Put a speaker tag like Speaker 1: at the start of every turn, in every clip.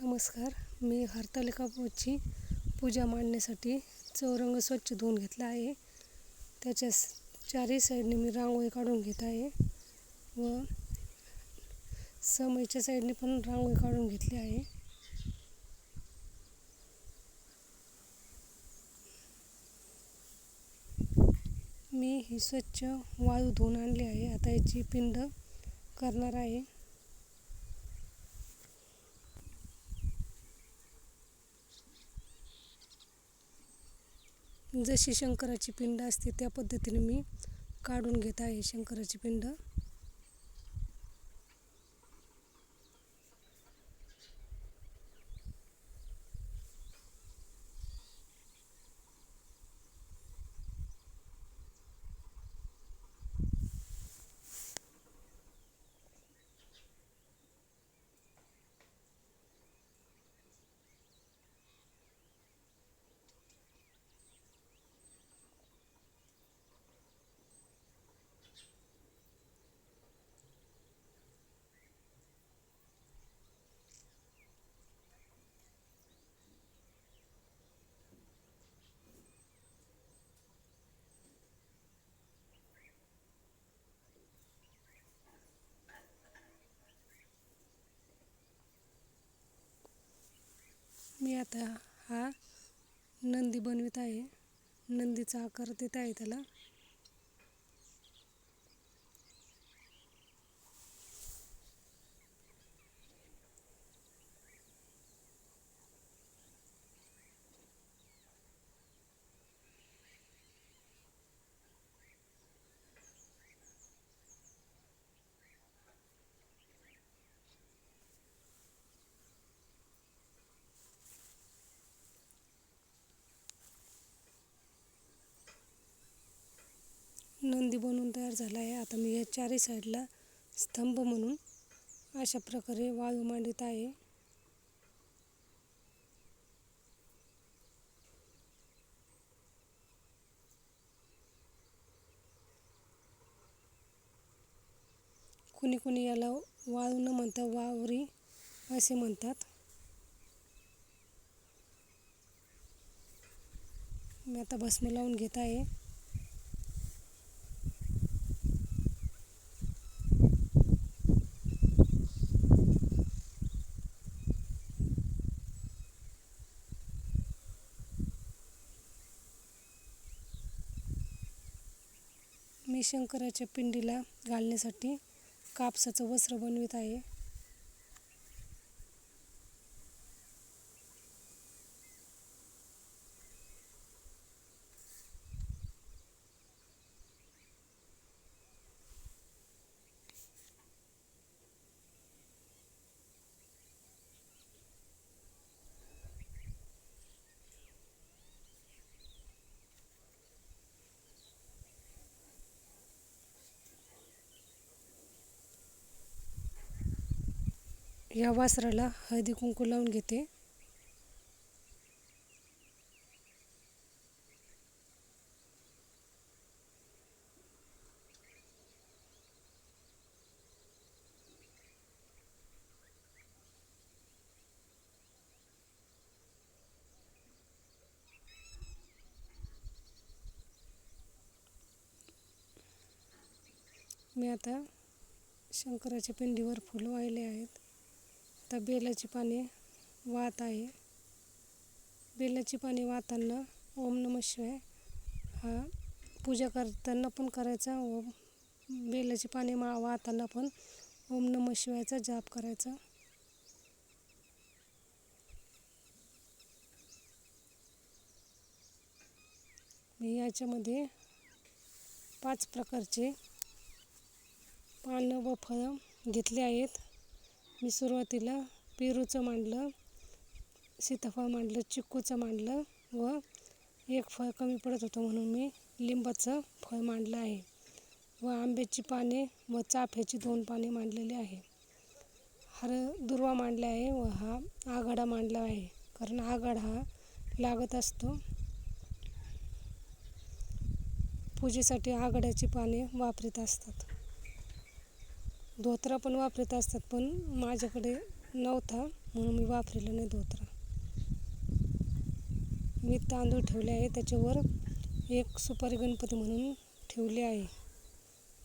Speaker 1: नमस्कार. मी हरतालिकाची पूजा मांडण्यासाठी चौरंग स्वच्छ धुवून घेतला आहे. त्याच्या चारही साईडने मी रांगोळी काढून घेत आहे व समईच्या साईडने पण रांगोळी काढून घेतली आहे. मी ही स्वच्छ वाळू धुवून आणली आहे. आता याची पिंड करणार आहे. जशी शंकराची पिंड असते त्या पद्धतीने मी काढून घेत आहे शंकराची पिंड. मी आता हा नंदी बनवित आहे. नंदीचा आकार देत आहे त्याला. नंदी बनवून तयार झाला आहे. आता मी या चारही साईडला स्तंभ म्हणून अशा प्रकारे वाळू मांडत आहे. कुणी कुणी याला वाळू न म्हणता वावरी असे म्हणतात. मी आता भस्म लावून घेत आहे. मी शंकराच्या पिंडीला घालण्यासाठी कापसाचं वस्त्र बनवित आहे. या वासराला हळदी कुंकू लावून घेते. मी आता शंकराच्या पिंडीवर फुलं वाहिले आहेत. आता बेलाची पाने वाहत आहे. बेलाची पाने वाहताना ओम नम शिवाय हा पूजा करताना पण करायचा. व बेलाची पाने मा वाहताना पण ओम नम शिवायचा जाप करायचा. मी याच्यामध्ये पाच प्रकारचे पानं व फळं घेतले आहेत. मी सुरुवातीला पेरूचं मांडलं सीताफळ मांडलं चिक्कूचं मांडलं व एक फळ कमी पडत होतं म्हणून मी लिंबाचं फळ मांडलं आहे व आंब्याची पाने व चाफ्याची दोन पाने मांडलेली आहे. हर दुर्वा मांडला आहे व हा आघाडा मांडला आहे कारण आघाडा हा लागत असतो. पूजेसाठी आघाड्याची पाने वापरत असतात. धोत्रा पण वापरत असतात पण माझ्याकडे नव्हता म्हणून मी वापरलेला नाही धोत्रा. मी तांदूळ ठेवले आहे त्याच्यावर एक सुपारी गणपती म्हणून ठेवले आहे.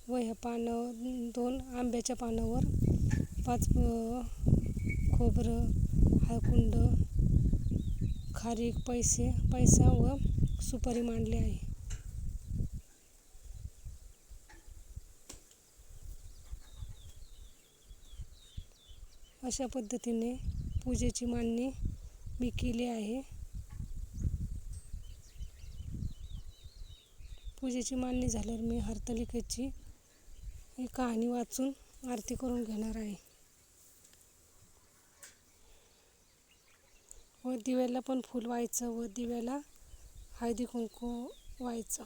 Speaker 1: व ह्या पानं दोन आंब्याच्या पानावर पाच खोबरं हळकुंड खारीक पैसे पैसा व सुपारी मांडली आहे. अशा पद्धतीने पूजेची मांडणी मी केली आहे. पूजेची मांडणी झाल्यावर मी हरतलिकेची ही कहाणी वाचून आरती करून घेणार आहे. व दिव्याला पण फूल व्हायचं व दिव्याला हळदी कुंकू व्हायचं.